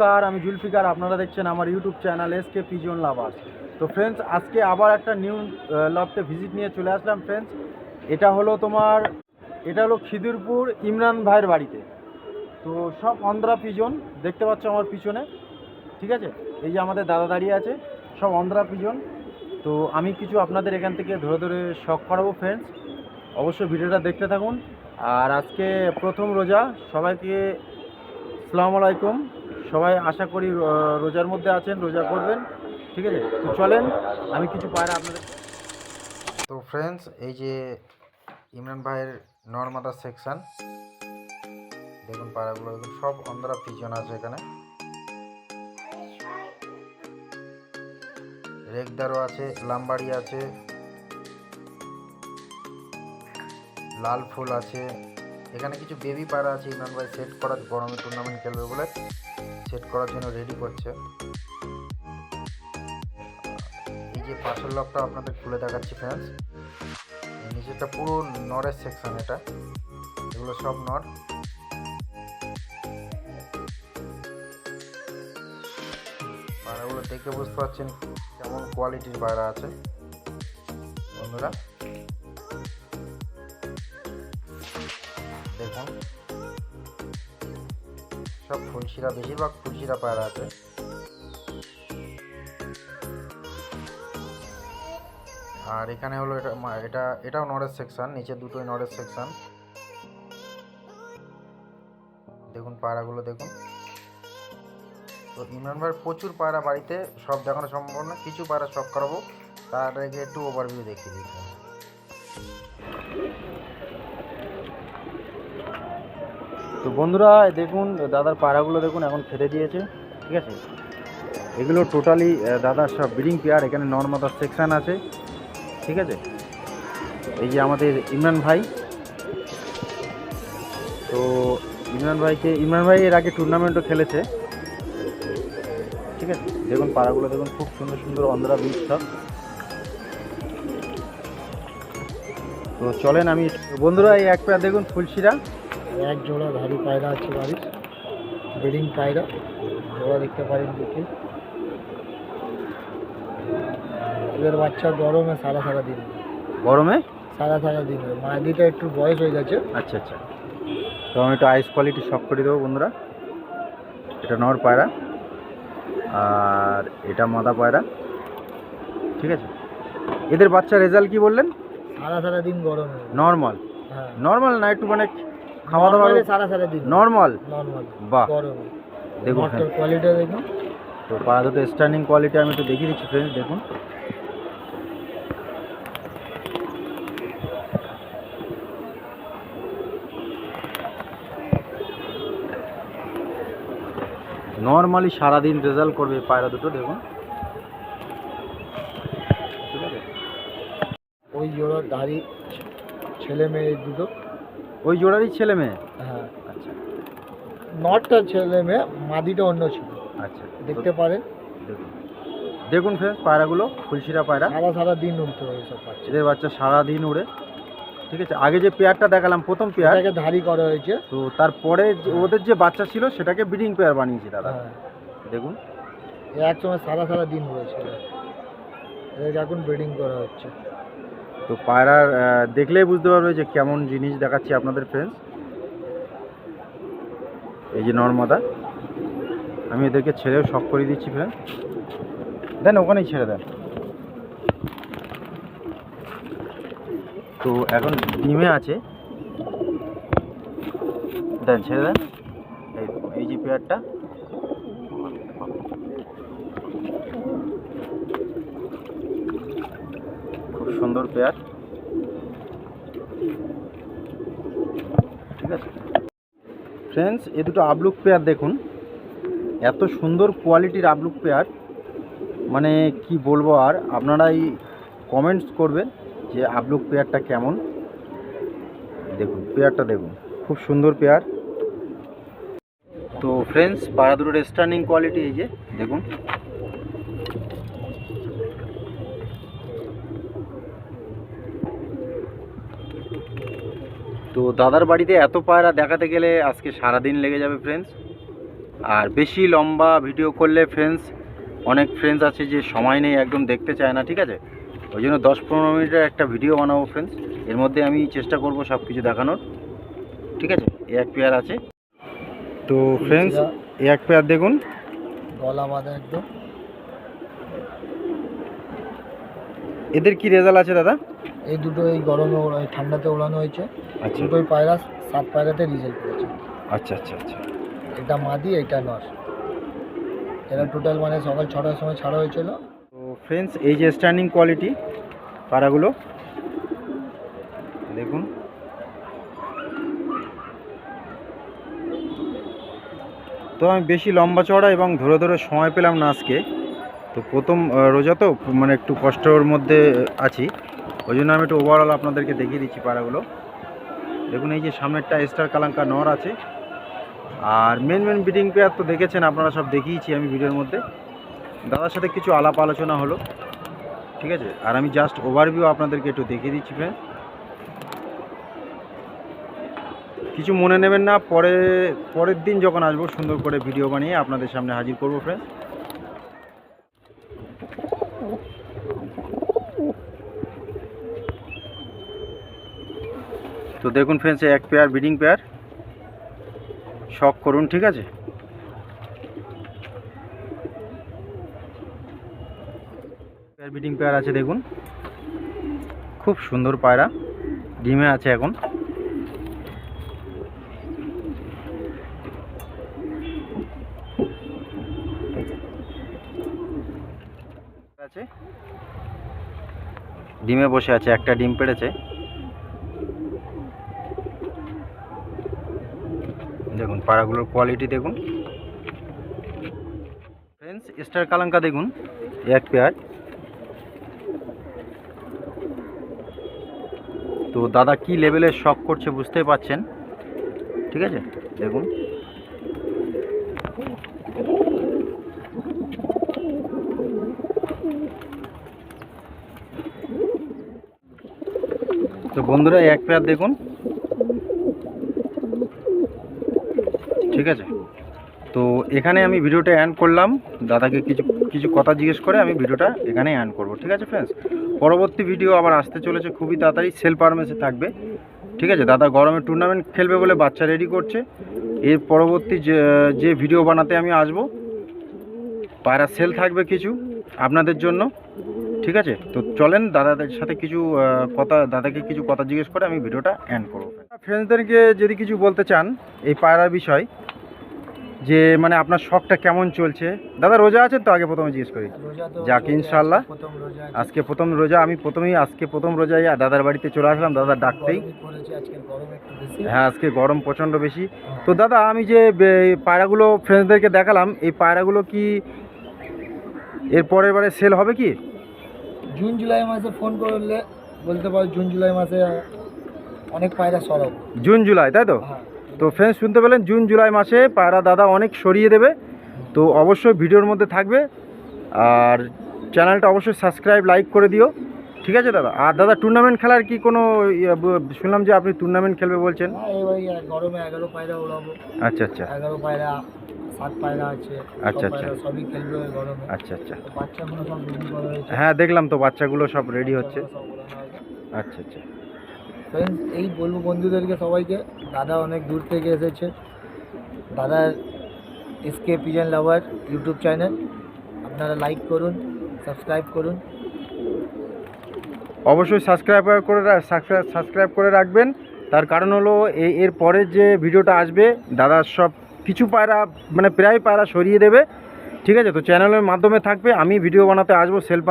নমস্কার, আমি জুলফিকার, আপনারা দেখছেন আমার YouTube channel S K pigeon lovers তো ফ্রেন্ডস আজকে আবার একটা নিউ লফটে ভিজিট নিয়ে চলে আসলাম ফ্রেন্ডস এটা হলো তোমার, এটা হলো খিদিরপুর ইমরান ভাইয়ের বাড়িতে। তো সব অন্ধ্রা পিজন দেখতে পাচ্ছ আমার পিছনে, ঠিক আছে? এই যে আমাদের দাদা দাঁড়িয়ে আছে, সব অন্ধ্রা পিজন তো আমি কিছু আপনাদের এখান থেকে ধরে ধরে শখ করাবো ফ্রেন্ডস অবশ্যই ভিডিওটা দেখতে থাকুন। আর আজকে প্রথম রোজা, সবাইকে আসসালামু আলাইকুম। সবাই আশা করি রোজার মধ্যে আছেন, রোজা করবেন, ঠিক আছে? তো চলেন, আমি কিছু পায়রা আপনাদের তো ফ্রেন্ডস এই যে ইমরান ভাইয়ের নর্মাদা সেকশন দেখুন পায়রাগুলো দেখুন সব অন্ধরা পিজন আছে এখানে। রেগদারও আছে, লাম্বাড়ি আছে, লাল ফুল আছে। এখানে কিছু বেবি পাড়া আছে, ইমরান ভাই সেট করার, গরমে টুর্নামেন্ট খেলবে বলে সেট করার জন্য রেডি করছে। এই যে পাশের লকটা আপনাদের খুলে দেখাচ্ছি এই নিচেটা পুরো নরের সেকশন এটা। এগুলো সব নর পায়রাগুলো দেখে বুঝতে পারছেন কেমন কোয়ালিটির পায়রা আছে। বন্ধুরা ফুলশিরা বেশিরভাগ ফুলশিরা পায়রা আছে। আর এখানে হলো এটা এটা, এটাও নরের সেকশন নিচে দুটোই নরের সেকশন দেখুন পায়রাগুলো, দেখুন। তো ইমরান ভাইয়ের প্রচুর পায়রা বাড়িতে, সব দেখানো সম্ভব না। কিছু পায়রা শখ করাবো, তার আগে একটু ওভারভিউ দেখিয়ে দিচ্ছি তো বন্ধুরা দেখুন, দাদার পায়রাগুলো দেখুন, এখন খেতে দিয়েছে, ঠিক আছে? এগুলো টোটালি দাদার সব ব্রিডিং পেয়ার এখানে নর্মাদার সেকশন আছে, ঠিক আছে? এই যে আমাদের ইমরান ভাই, তো ইমরান ভাইকে, ইমরান ভাই এর আগে টুর্নামেন্টও খেলেছে, ঠিক আছে? দেখুন, পাড়াগুলো দেখুন, খুব সুন্দর সুন্দর অন্ধ্রা বীজ সব। তো চলেন আমি, বন্ধুরা, এই এক পেয়ার দেখুন, ফুলশিরা। এক জোড়া ধারি পায়রা আছে বাড়ির ব্রিডিং পায়রা জোড়া দেখতে পারেন দেখে। এদের বাচ্চা গরমে সারা সারা দিন। গরমে? সারা সারা দিন মাদিটা একটু বয়স হয়ে গেছে। আচ্ছা আচ্ছা। তো আমি একটু আইস কোয়ালিটি সব করে দেবো বন্ধুরা। এটা নর পায়রা। আর এটা মাদা পায়রা। ঠিক আছে? এদের বাচ্চা রেজাল্ট কি বললেন? সারা সারা দিন গরমে। নর্মাল হ্যাঁ। নর্মাল না একটু মানে খাওয়া দাওয়া সারা সারা দিন। নর্মাল নর্মাল বাহ। দেখুন কোয়ালিটি দেখুন। তো পাড়া দুটো স্ট্যান্ডিং কোয়ালিটি আমি একটু দেখিয়ে দিচ্ছি ফ্রেন্ডস দেখুন। নর্মালি সারাদিন রেজাল্ট করবে পায়রা দুটো দেখুন। ওই জোড়া ধারি ছেলে মেয়ে দুটো। ওই জোড়ারই ছেলে মেয়ে? হ্যাঁ। আচ্ছা। নটটা ছেলে মেয়ে মাদিটা অন্য ছিল। আচ্ছা। দেখতে পারেন। দেখুন। দেখুন পায়রাগুলো ফুলশিরা পায়রা। সারা সারা দিন উঠতে হয় সব বাচ্চা। এদের বাচ্চা সারাদিন উড়ে। ঠিক আছে? আগে যে পেয়ারটা দেখালাম প্রথম পেয়ার। এটাকে ধারি করা হয়েছে। তো তারপরে ওদের যে বাচ্চা ছিল সেটাকে ব্রিডিং পেয়ার বানিয়েছি দাদা। হ্যাঁ। দেখুন। এক সময় সারা সারা দিন উড়েছিল। এটাকে এখন ব্রিডিং করা হচ্ছে। তো পায়রার দেখলেই বুঝতে পারবে যে কেমন জিনিস দেখাচ্ছি আপনাদের ফ্রেন্ডস এই যে নর্মদা। আমি এদেরকে ছেড়েও শখ করে দিচ্ছি ফ্রেন্ড দেন, ওখানেই ছেড়ে দেন। তো এখন ডিমে আছে। দেন, ছেড়ে দেন। এই যে পেয়ারটা খুব সুন্দর পেয়ার। ঠিক আছে? ফ্রেন্ডস এ দুটো আবলুক পেয়ার দেখুন। এত সুন্দর কোয়ালিটির আবলুক পেয়ার। মানে কি বলব আর, আপনারাই কমেন্টস করবেন যে আবলুক পেয়ারটা কেমন। দেখুন, পেয়ারটা দেখুন, খুব সুন্দর পেয়ার। তো ফ্রেন্ডস পাড়া দুটোর স্ট্যান্ডিং কোয়ালিটি এই যে, দেখুন। তো দাদার বাড়িতে এত পায়রা দেখাতে গেলে আজকে সারাদিন লেগে যাবে ফ্রেন্ডস আর বেশি লম্বা ভিডিও করলে ফ্রেন্ডস অনেক ফ্রেন্ডস আছে যে সময় নেই একদম দেখতে চায় না ঠিক আছে? ওই জন্য দশ পনেরো মিনিটের একটা ভিডিও বানাবো ফ্রেন্ডস এর মধ্যে আমি চেষ্টা করব সব কিছু দেখানোর ঠিক আছে? এই এক পেয়ার আছে। তো ফ্রেন্ডস এই এক পেয়ার দেখুন। গলা বাঁধা একদম। এদের কি রেজাল্ট আছে দাদা? এই দুটো এই গরমে ওড়া- এই ঠান্ডাতে ওড়ানো হয়েছে। আচ্ছা। দুটোই পায়রা সাত পায়রাতে রিজাল্ট করেছে। আচ্ছা আচ্ছা আচ্ছা। এটা মাদি এটা নর। এরা টোটাল মানে সকাল ছটার সময় ছাড়া হয়েছিল। তো ফ্রেন্ডস এই যে স্ট্যান্ডিং কোয়ালিটি পাড়াগুলো দেখুন। তো আমি বেশি লম্বা চড়া এবং ধরে ধরে সময় পেলাম না আজকে। তো প্রথম আহ, রোজা তো মানে একটু কষ্টর মধ্যে আছি। ওই জন্য আমি একটু ওভারঅল আপনাদেরকে দেখিয়ে দিচ্ছি পাড়াগুলো। দেখুন, এই যে সামনেরটা স্টার কালাঙ্কা নর আছে। আর মেন মেন ব্রিডিং পেয়ার তো দেখেছেন, আপনারা সব দেখিয়েছি আমি ভিডিওর মধ্যে। দাদার সাথে কিছু আলাপ আলোচনা হলো, ঠিক আছে? আর আমি জাস্ট ওভারভিউ আপনাদেরকে একটু দেখিয়ে দিচ্ছি ফ্রেন্ড কিছু মনে নেবেন না, পরে, পরের দিন যখন আসব, সুন্দর করে ভিডিও বানিয়ে আপনাদের সামনে হাজির করব ফ্রেন্ড তো দেখুন ফ্রেন্ডস এক পেয়ার ব্রিডিং পেয়ার শখ করুন, ঠিক আছে? পেয়ার ব্রিডিং পেয়ার আছে, দেখুন। খুব সুন্দর পায়রা, ডিমে আছে এখন। ডিমে বসে আছে, একটা ডিম পেড়েছে। দেখুন, পাড়াগুলোর কোয়ালিটি দেখুন। ফ্রেন্ডস স্টার কালাঙ্কা দেখুন, এক পেয়ার তো দাদা কি লেভেলের শখ করছে বুঝতেই পাচ্ছেন? ঠিক আছে? দেখুন। তো বন্ধুরা, এক পেয়ার দেখুন। ঠিক আছে? তো এখানে আমি ভিডিওটা অ্যান্ড করলাম। দাদাকে কিছু কিছু কথা জিজ্ঞেস করে আমি ভিডিওটা এখানে অ্যান্ড করব, ঠিক আছে ফ্রেন্ডস পরবর্তী ভিডিও আবার আসতে চলেছে, খুবই তাড়াতাড়ি সেল পারমেসে থাকবে। ঠিক আছে? দাদা গরমে টুর্নামেন্ট খেলবে বলে বাচ্চা রেডি করছে। এর পরবর্তী যে ভিডিও বানাতে আমি আসব, পায়রা সেল থাকবে কিছু আপনাদের জন্য, ঠিক আছে? তো চলেন, দাদাদের সাথে কিছু কথা, দাদাকে কিছু কথা জিজ্ঞেস করে আমি ভিডিওটা এন্ড করব। ফ্রেন্ডসদেরকে যদি কিছু বলতে চান এই পায়রার বিষয় যে মানে আপনার শখটা কেমন চলছে? দাদা রোজা আছেন তো? আগে প্রথমে জিজ্ঞেস করি। যাক আছে। আজকে প্রথম রোজা আমি প্রথমেই আজকে প্রথম রোজায় দাদার বাড়িতে চলে আসলাম দাদা ডাকতেই। হ্যাঁ আজকে গরম প্রচণ্ড বেশি। তো দাদা আমি যে পায়রাগুলো ফ্রেন্ডসদেরকে দেখালাম এই পায়রাগুলো কি এর পরের বারে সেল হবে কি? জুন জুলাই মাসে ফোন করলে বলতে পারো জুন জুলাই মাসে অনেক পায়রা সরব। জুন জুলাই তাই তো? হ্যাঁ। তো ফ্রেন্ডস শুনতে পেলেন জুন জুলাই মাসে পায়রা দাদা অনেক সরিয়ে দেবে। তো অবশ্যই ভিডিওর মধ্যে থাকবে। আর চ্যানেলটা অবশ্যই সাবস্ক্রাইব লাইক করে দিও। ঠিক আছে দাদা? আর দাদা টুর্নামেন্ট খেলার কি কোনো ইয়ে শুনলাম যে আপনি টুর্নামেন্ট খেলবে বলছেন। হ্যাঁ গরমে এগারো পায়রা ওড়াবো। আচ্ছা আচ্ছা। এগারো পায়রা আচ্ছা, আচ্ছা। আচ্ছা আচ্ছা। করা হয়েছে। হ্যাঁ দেখলাম তো বাচ্চাগুলো সব রেডি হচ্ছে। আচ্ছা আচ্ছা। ফ্রেন্ডস এই বলব বন্ধুদেরকে সবাইকে, দাদা অনেক দূর থেকে এসেছে। দাদার S K pigeon lover YouTube channel. আপনারা লাইক করুন সাবস্ক্রাইব করুন। অবশ্যই সাবস্ক্রাইব করে সাবস্ক্রাইব করে রাখবেন। তার কারণ হলো এর পরের যে ভিডিওটা আসবে দাদার সব কিছু পায়রা মানে প্রায় পায়রা সরিয়ে দেবে। ঠিক আছে? তো চ্যানেলের মাধ্যমে থাকবে। আমি ভিডিও বানাতে আসব সেলফ